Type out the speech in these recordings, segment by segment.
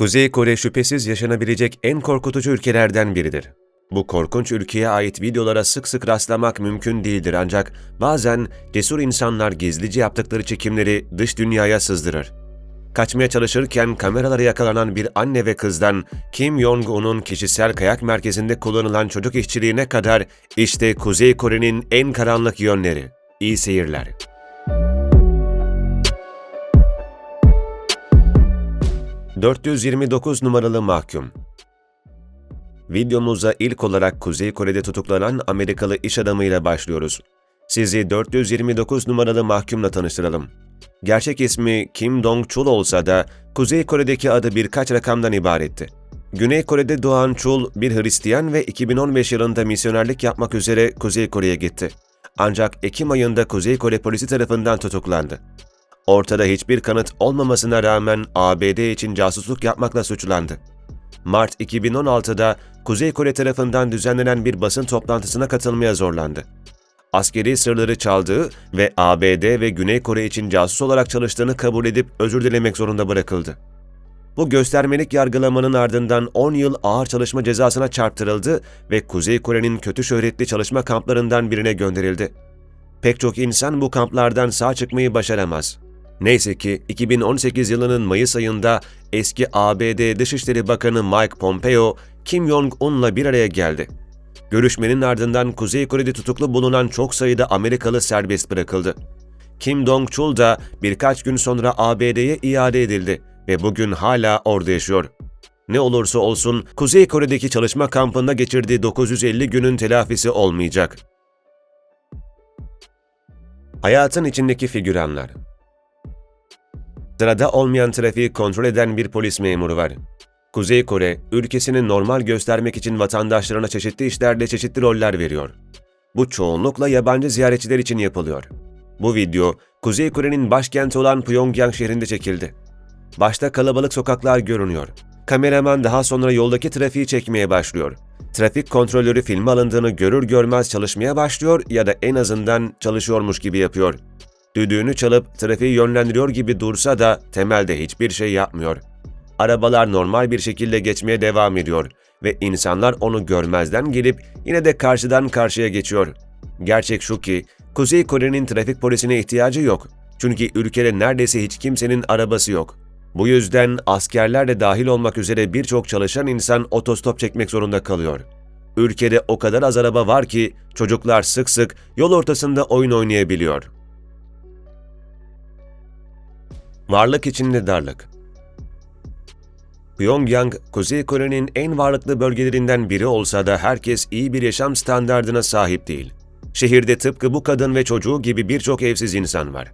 Kuzey Kore şüphesiz yaşanabilecek en korkutucu ülkelerden biridir. Bu korkunç ülkeye ait videolara sık sık rastlamak mümkün değildir ancak bazen cesur insanlar gizlice yaptıkları çekimleri dış dünyaya sızdırır. Kaçmaya çalışırken kameralara yakalanan bir anne ve kızdan Kim Jong-un'un kişisel kayak merkezinde kullanılan çocuk işçiliğine kadar işte Kuzey Kore'nin en karanlık yönleri. İyi seyirler. ...429 numaralı mahkum. Videomuza ilk olarak Kuzey Kore'de tutuklanan Amerikalı iş adamıyla başlıyoruz. Sizi 429 numaralı mahkumla tanıştıralım. Gerçek ismi Kim Dong-chul olsa da Kuzey Kore'deki adı birkaç rakamdan ibaretti. Güney Kore'de doğan Chul bir Hristiyan ve 2015 yılında misyonerlik yapmak üzere Kuzey Kore'ye gitti. Ancak Ekim ayında Kuzey Kore polisi tarafından tutuklandı. Ortada hiçbir kanıt olmamasına rağmen ABD için casusluk yapmakla suçlandı. Mart 2016'da Kuzey Kore tarafından düzenlenen bir basın toplantısına katılmaya zorlandı. Askeri sırları çaldığı ve ABD ve Güney Kore için casus olarak çalıştığını kabul edip özür dilemek zorunda bırakıldı. Bu göstermelik yargılamanın ardından 10 yıl ağır çalışma cezasına çarptırıldı ve Kuzey Kore'nin kötü şöhretli çalışma kamplarından birine gönderildi. Pek çok insan bu kamplardan sağ çıkmayı başaramaz. Neyse ki 2018 yılının Mayıs ayında eski ABD Dışişleri Bakanı Mike Pompeo, Kim Jong-un'la bir araya geldi. Görüşmenin ardından Kuzey Kore'de tutuklu bulunan çok sayıda Amerikalı serbest bırakıldı. Kim Dong-chul da birkaç gün sonra ABD'ye iade edildi ve bugün hala orada yaşıyor. Ne olursa olsun Kuzey Kore'deki çalışma kampında geçirdiği 950 günün telafisi olmayacak. Hayatın içindeki figüranlar Sırada olmayan trafiği kontrol eden bir polis memuru var. Kuzey Kore, ülkesini normal göstermek için vatandaşlarına çeşitli işlerde çeşitli roller veriyor. Bu çoğunlukla yabancı ziyaretçiler için yapılıyor. Bu video, Kuzey Kore'nin başkenti olan Pyongyang şehrinde çekildi. Başta kalabalık sokaklar görünüyor. Kameraman daha sonra yoldaki trafiği çekmeye başlıyor. Trafik kontrolörü filme alındığını görür görmez çalışmaya başlıyor ya da en azından çalışıyormuş gibi yapıyor. Düdüğünü çalıp trafiği yönlendiriyor gibi dursa da temelde hiçbir şey yapmıyor. Arabalar normal bir şekilde geçmeye devam ediyor ve insanlar onu görmezden gelip yine de karşıdan karşıya geçiyor. Gerçek şu ki Kuzey Kore'nin trafik polisine ihtiyacı yok. Çünkü ülkede neredeyse hiç kimsenin arabası yok. Bu yüzden askerler de dahil olmak üzere birçok çalışan insan otostop çekmek zorunda kalıyor. Ülkede o kadar az araba var ki çocuklar sık sık yol ortasında oyun oynayabiliyor. Varlık içinde darlık Pyongyang, Kuzey Kore'nin en varlıklı bölgelerinden biri olsa da herkes iyi bir yaşam standardına sahip değil. Şehirde tıpkı bu kadın ve çocuğu gibi birçok evsiz insan var.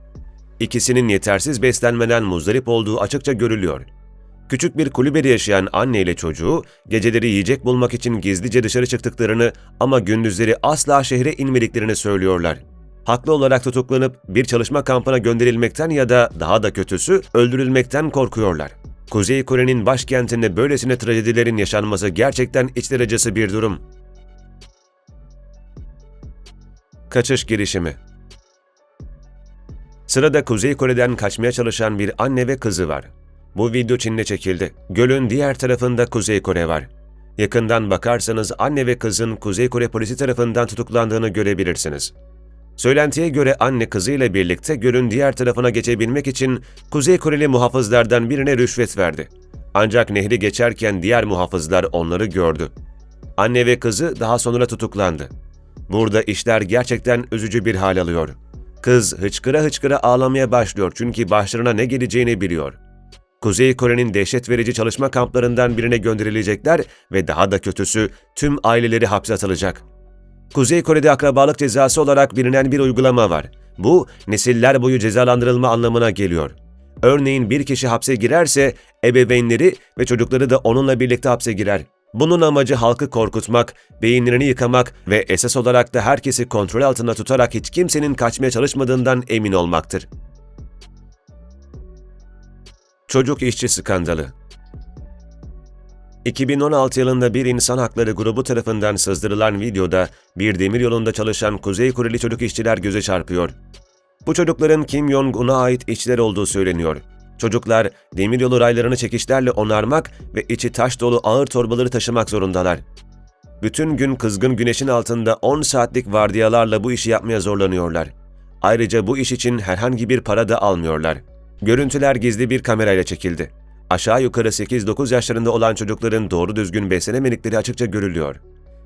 İkisinin yetersiz beslenmeden muzdarip olduğu açıkça görülüyor. Küçük bir kulübede yaşayan anne ile çocuğu, geceleri yiyecek bulmak için gizlice dışarı çıktıklarını ama gündüzleri asla şehre inmediklerini söylüyorlar. Haklı olarak tutuklanıp bir çalışma kampına gönderilmekten ya da daha da kötüsü öldürülmekten korkuyorlar. Kuzey Kore'nin başkentinde böylesine trajedilerin yaşanması gerçekten içler acısı bir durum. Kaçış girişimi Sırada Kuzey Kore'den kaçmaya çalışan bir anne ve kızı var. Bu video Çin'de çekildi. Gölün diğer tarafında Kuzey Kore var. Yakından bakarsanız anne ve kızın Kuzey Kore polisi tarafından tutuklandığını görebilirsiniz. Söylentiye göre anne kızıyla birlikte gölün diğer tarafına geçebilmek için Kuzey Koreli muhafızlardan birine rüşvet verdi. Ancak nehri geçerken diğer muhafızlar onları gördü. Anne ve kızı daha sonra tutuklandı. Burada işler gerçekten üzücü bir hal alıyor. Kız hıçkıra hıçkıra ağlamaya başlıyor çünkü başlarına ne geleceğini biliyor. Kuzey Kore'nin dehşet verici çalışma kamplarından birine gönderilecekler ve daha da kötüsü tüm aileleri hapse atılacak. Kuzey Kore'de akrabalık cezası olarak bilinen bir uygulama var. Bu, nesiller boyu cezalandırılma anlamına geliyor. Örneğin bir kişi hapse girerse ebeveynleri ve çocukları da onunla birlikte hapse girer. Bunun amacı halkı korkutmak, beyinlerini yıkamak ve esas olarak da herkesi kontrol altında tutarak hiç kimsenin kaçmaya çalışmadığından emin olmaktır. Çocuk işçi skandalı 2016 yılında bir insan hakları grubu tarafından sızdırılan videoda bir demir yolunda çalışan Kuzey Koreli çocuk işçiler göze çarpıyor. Bu çocukların Kim Jong-un'a ait işçiler olduğu söyleniyor. Çocuklar demiryolu raylarını çekiçlerle onarmak ve içi taş dolu ağır torbaları taşımak zorundalar. Bütün gün kızgın güneşin altında 10 saatlik vardiyalarla bu işi yapmaya zorlanıyorlar. Ayrıca bu iş için herhangi bir para da almıyorlar. Görüntüler gizli bir kamerayla çekildi. Aşağı yukarı 8-9 yaşlarında olan çocukların doğru düzgün beslenemedikleri açıkça görülüyor.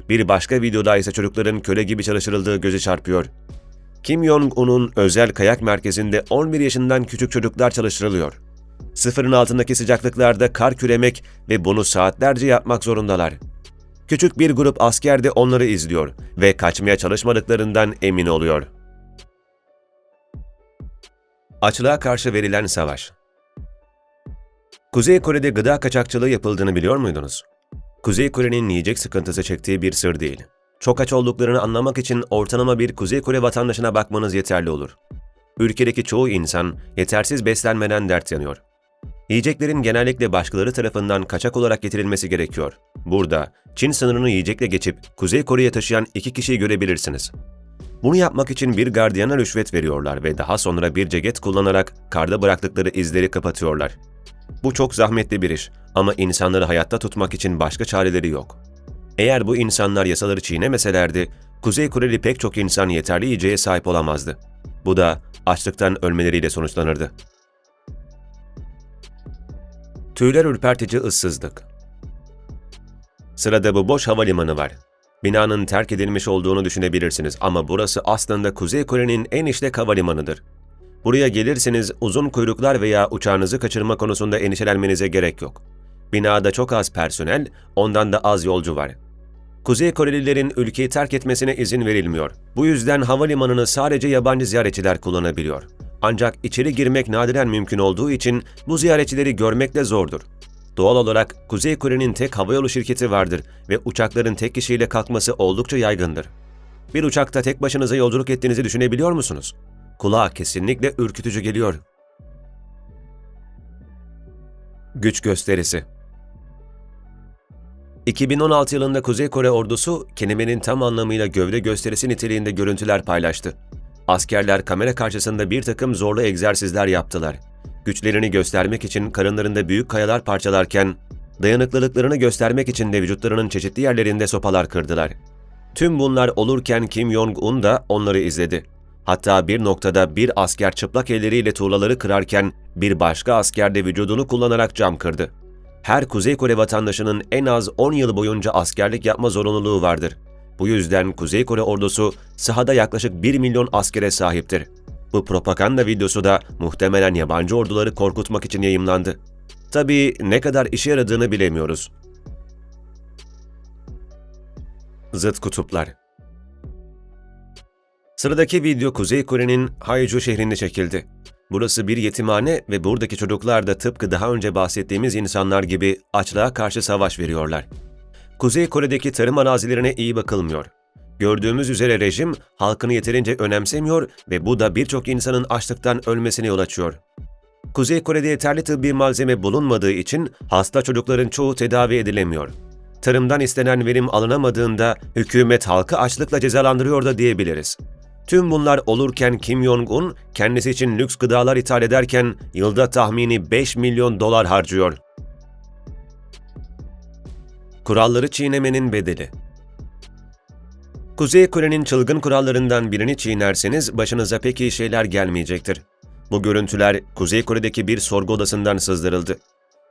Bir başka videoda ise çocukların köle gibi çalıştırıldığı göze çarpıyor. Kim Jong-un'un özel kayak merkezinde 11 yaşından küçük çocuklar çalıştırılıyor. Sıfırın altındaki sıcaklıklarda kar küremek ve bunu saatlerce yapmak zorundalar. Küçük bir grup asker de onları izliyor ve kaçmaya çalışmadıklarından emin oluyor. Açlığa karşı verilen savaş Kuzey Kore'de gıda kaçakçılığı yapıldığını biliyor muydunuz? Kuzey Kore'nin yiyecek sıkıntısı çektiği bir sır değil. Çok aç olduklarını anlamak için ortalama bir Kuzey Kore vatandaşına bakmanız yeterli olur. Ülkedeki çoğu insan yetersiz beslenmeden dert yanıyor. Yiyeceklerin genellikle başkaları tarafından kaçak olarak getirilmesi gerekiyor. Burada Çin sınırını yiyecekle geçip Kuzey Kore'ye taşıyan iki kişiyi görebilirsiniz. Bunu yapmak için bir gardiyana rüşvet veriyorlar ve daha sonra bir ceket kullanarak karda bıraktıkları izleri kapatıyorlar. Bu çok zahmetli bir iş ama insanları hayatta tutmak için başka çareleri yok. Eğer bu insanlar yasaları çiğnemeselerdi, Kuzey Koreli pek çok insan yeterli yiyeceğe sahip olamazdı. Bu da açlıktan ölmeleriyle sonuçlanırdı. Tüyler ürpertici ıssızlık. Sırada bu boş havalimanı var. Binanın terk edilmiş olduğunu düşünebilirsiniz ama burası aslında Kuzey Kore'nin en işlek havalimanıdır. Buraya gelirseniz uzun kuyruklar veya uçağınızı kaçırma konusunda endişelenmenize gerek yok. Binada çok az personel, ondan da az yolcu var. Kuzey Korelilerin ülkeyi terk etmesine izin verilmiyor. Bu yüzden havalimanını sadece yabancı ziyaretçiler kullanabiliyor. Ancak içeri girmek nadiren mümkün olduğu için bu ziyaretçileri görmek de zordur. Doğal olarak Kuzey Kore'nin tek havayolu şirketi vardır ve uçakların tek kişiyle kalkması oldukça yaygındır. Bir uçakta tek başınıza yolculuk ettiğinizi düşünebiliyor musunuz? Kulağa kesinlikle ürkütücü geliyor. Güç gösterisi 2016 yılında Kuzey Kore ordusu kelimenin tam anlamıyla gövde gösterisi niteliğinde görüntüler paylaştı. Askerler kamera karşısında bir takım zorlu egzersizler yaptılar. Güçlerini göstermek için karınlarında büyük kayalar parçalarken, dayanıklılıklarını göstermek için de vücutlarının çeşitli yerlerinde sopalar kırdılar. Tüm bunlar olurken Kim Jong-un da onları izledi. Hatta bir noktada bir asker çıplak elleriyle tuğlaları kırarken bir başka asker de vücudunu kullanarak cam kırdı. Her Kuzey Kore vatandaşının en az 10 yıl boyunca askerlik yapma zorunluluğu vardır. Bu yüzden Kuzey Kore ordusu sahada yaklaşık 1 milyon askere sahiptir. Bu propaganda videosu da muhtemelen yabancı orduları korkutmak için yayımlandı. Tabii ne kadar işe yaradığını bilemiyoruz. Zıt kutuplar Sıradaki video Kuzey Kore'nin Haeju şehrinde çekildi. Burası bir yetimhane ve buradaki çocuklar da tıpkı daha önce bahsettiğimiz insanlar gibi açlığa karşı savaş veriyorlar. Kuzey Kore'deki tarım arazilerine iyi bakılmıyor. Gördüğümüz üzere rejim halkını yeterince önemsemiyor ve bu da birçok insanın açlıktan ölmesine yol açıyor. Kuzey Kore'de yeterli tıbbi malzeme bulunmadığı için hasta çocukların çoğu tedavi edilemiyor. Tarımdan istenen verim alınamadığında hükümet halkı açlıkla cezalandırıyor da diyebiliriz. Tüm bunlar olurken Kim Jong-un kendisi için lüks gıdalar ithal ederken yılda tahmini 5 milyon dolar harcıyor. Kuralları çiğnemenin bedeli Kuzey Kore'nin çılgın kurallarından birini çiğnerseniz başınıza pek iyi şeyler gelmeyecektir. Bu görüntüler Kuzey Kore'deki bir sorgu odasından sızdırıldı.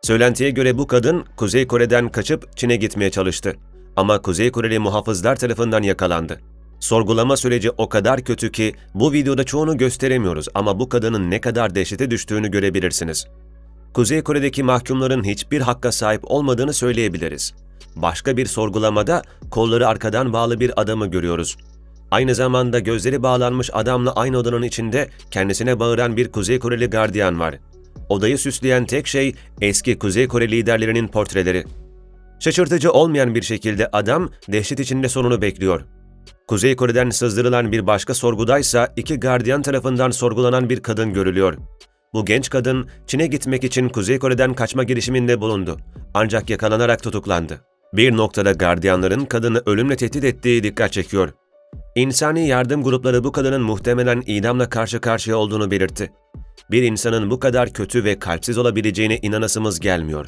Söylentiye göre bu kadın Kuzey Kore'den kaçıp Çin'e gitmeye çalıştı. Ama Kuzey Koreli muhafızlar tarafından yakalandı. Sorgulama süreci o kadar kötü ki bu videoda çoğunu gösteremiyoruz ama bu kadının ne kadar dehşete düştüğünü görebilirsiniz. Kuzey Kore'deki mahkumların hiçbir hakka sahip olmadığını söyleyebiliriz. Başka bir sorgulamada kolları arkadan bağlı bir adamı görüyoruz. Aynı zamanda gözleri bağlanmış adamla aynı odanın içinde kendisine bağıran bir Kuzey Koreli gardiyan var. Odayı süsleyen tek şey eski Kuzey Kore liderlerinin portreleri. Şaşırtıcı olmayan bir şekilde adam dehşet içinde sonunu bekliyor. Kuzey Kore'den sızdırılan bir başka sorgudaysa iki gardiyan tarafından sorgulanan bir kadın görülüyor. Bu genç kadın Çin'e gitmek için Kuzey Kore'den kaçma girişiminde bulundu. Ancak yakalanarak tutuklandı. Bir noktada gardiyanların kadını ölümle tehdit ettiği dikkat çekiyor. İnsani yardım grupları bu kadının muhtemelen idamla karşı karşıya olduğunu belirtti. Bir insanın bu kadar kötü ve kalpsiz olabileceğine inanasımız gelmiyor.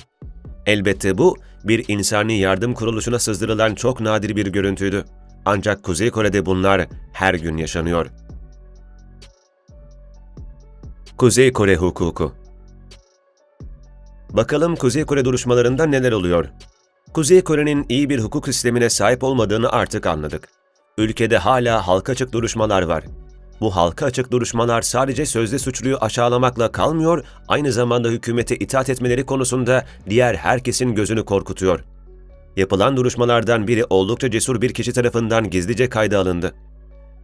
Elbette bu, bir insani yardım kuruluşuna sızdırılan çok nadir bir görüntüydü. Ancak Kuzey Kore'de bunlar her gün yaşanıyor. Kuzey Kore hukuku Bakalım Kuzey Kore duruşmalarında neler oluyor? Kuzey Kore'nin iyi bir hukuk sistemine sahip olmadığını artık anladık. Ülkede hala halka açık duruşmalar var. Bu halka açık duruşmalar sadece sözde suçluyu aşağılamakla kalmıyor, aynı zamanda hükümete itaat etmeleri konusunda diğer herkesin gözünü korkutuyor. Yapılan duruşmalardan biri oldukça cesur bir kişi tarafından gizlice kayda alındı.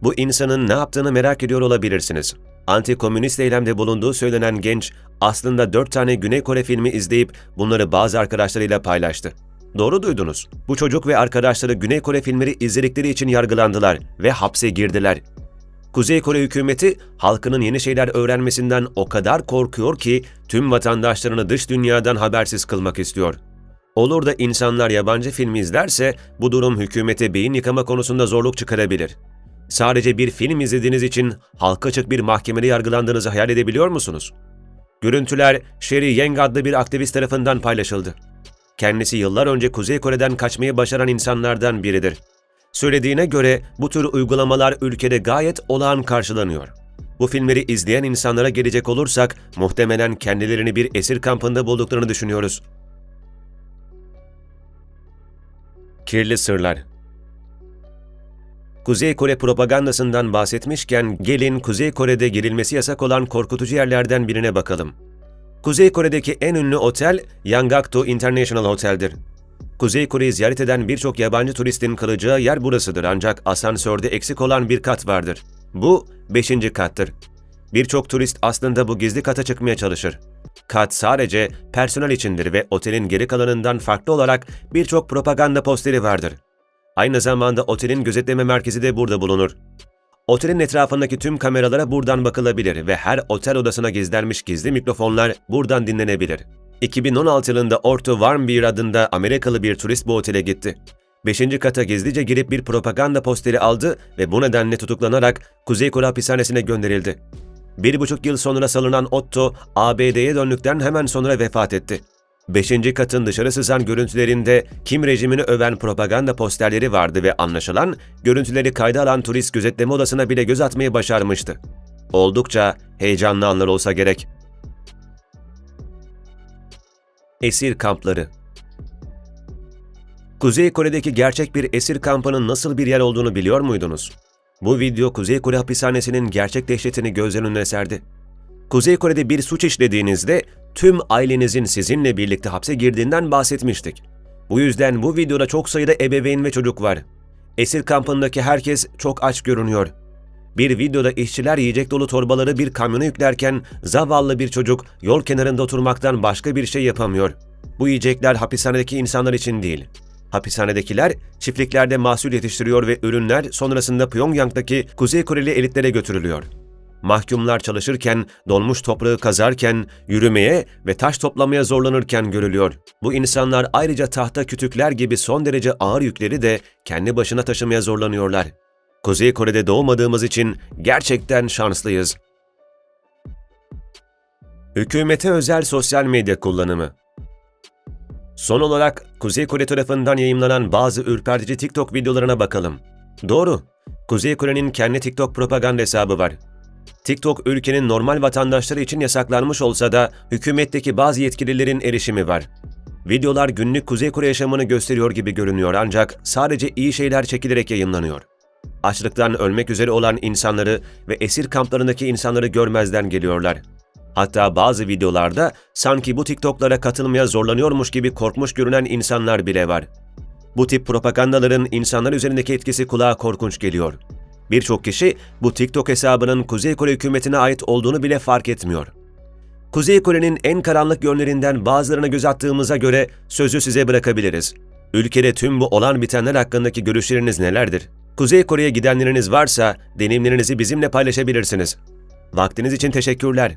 Bu insanın ne yaptığını merak ediyor olabilirsiniz. Anti-komünist eylemde bulunduğu söylenen genç aslında 4 tane Güney Kore filmi izleyip bunları bazı arkadaşlarıyla paylaştı. Doğru duydunuz. Bu çocuk ve arkadaşları Güney Kore filmleri izledikleri için yargılandılar ve hapse girdiler. Kuzey Kore hükümeti halkının yeni şeyler öğrenmesinden o kadar korkuyor ki tüm vatandaşlarını dış dünyadan habersiz kılmak istiyor. Olur da insanlar yabancı film izlerse bu durum hükümete beyin yıkama konusunda zorluk çıkarabilir. Sadece bir film izlediğiniz için halka açık bir mahkemede yargılandığınızı hayal edebiliyor musunuz? Görüntüler Sherry Yang adlı bir aktivist tarafından paylaşıldı. Kendisi yıllar önce Kuzey Kore'den kaçmayı başaran insanlardan biridir. Söylediğine göre bu tür uygulamalar ülkede gayet olağan karşılanıyor. Bu filmleri izleyen insanlara gelecek olursak muhtemelen kendilerini bir esir kampında bulduklarını düşünüyoruz. Kirli Sırlar Kuzey Kore propagandasından bahsetmişken gelin Kuzey Kore'de girilmesi yasak olan korkutucu yerlerden birine bakalım. Kuzey Kore'deki en ünlü otel Yangakdo International Hotel'dir. Kuzey Kore'yi ziyaret eden birçok yabancı turistin kalacağı yer burasıdır ancak asansörde eksik olan bir kat vardır. Bu 5. kattır. Birçok turist aslında bu gizli kata çıkmaya çalışır. Kat sadece personel içindir ve otelin geri kalanından farklı olarak birçok propaganda posteri vardır. Aynı zamanda otelin gözetleme merkezi de burada bulunur. Otelin etrafındaki tüm kameralara buradan bakılabilir ve her otel odasına gizlenmiş gizli mikrofonlar buradan dinlenebilir. 2016 yılında Orto Warmbier adında Amerikalı bir turist bu otele gitti. Beşinci kata gizlice girip bir propaganda posteri aldı ve bu nedenle tutuklanarak Kuzey Kore hapishanesine gönderildi. Bir buçuk yıl sonra salınan Otto, ABD'ye döndükten hemen sonra vefat etti. Beşinci katın dışarı sızan görüntülerinde Kim rejimini öven propaganda posterleri vardı ve anlaşılan görüntüleri kayda alan turist gözetleme odasına bile göz atmayı başarmıştı. Oldukça heyecanlı anlar olsa gerek. Esir kampları Kuzey Kore'deki gerçek bir esir kampının nasıl bir yer olduğunu biliyor muydunuz? Bu video Kuzey Kore hapishanesinin gerçek dehşetini gözler önüne serdi. Kuzey Kore'de bir suç işlediğinizde tüm ailenizin sizinle birlikte hapse girdiğinden bahsetmiştik. Bu yüzden bu videoda çok sayıda ebeveyn ve çocuk var. Esir kampındaki herkes çok aç görünüyor. Bir videoda işçiler yiyecek dolu torbaları bir kamyona yüklerken zavallı bir çocuk yol kenarında oturmaktan başka bir şey yapamıyor. Bu yiyecekler hapishanedeki insanlar için değil. Hapishanedekiler çiftliklerde mahsul yetiştiriyor ve ürünler sonrasında Pyongyang'daki Kuzey Koreli elitlere götürülüyor. Mahkumlar çalışırken, donmuş toprağı kazarken, yürümeye ve taş toplamaya zorlanırken görülüyor. Bu insanlar ayrıca tahta kütükler gibi son derece ağır yükleri de kendi başına taşımaya zorlanıyorlar. Kuzey Kore'de doğmadığımız için gerçekten şanslıyız. Hükümete özel sosyal medya kullanımı Son olarak Kuzey Kore tarafından yayımlanan bazı ürpertici TikTok videolarına bakalım. Doğru, Kuzey Kore'nin kendi TikTok propaganda hesabı var. TikTok ülkenin normal vatandaşları için yasaklanmış olsa da hükümetteki bazı yetkililerin erişimi var. Videolar günlük Kuzey Kore yaşamını gösteriyor gibi görünüyor ancak sadece iyi şeyler çekilerek yayınlanıyor. Açlıktan ölmek üzere olan insanları ve esir kamplarındaki insanları görmezden geliyorlar. Hatta bazı videolarda sanki bu TikTok'lara katılmaya zorlanıyormuş gibi korkmuş görünen insanlar bile var. Bu tip propagandaların insanlar üzerindeki etkisi kulağa korkunç geliyor. Birçok kişi bu TikTok hesabının Kuzey Kore hükümetine ait olduğunu bile fark etmiyor. Kuzey Kore'nin en karanlık yönlerinden bazılarına göz attığımıza göre sözü size bırakabiliriz. Ülkede tüm bu olan bitenler hakkındaki görüşleriniz nelerdir? Kuzey Kore'ye gidenleriniz varsa deneyimlerinizi bizimle paylaşabilirsiniz. Vaktiniz için teşekkürler.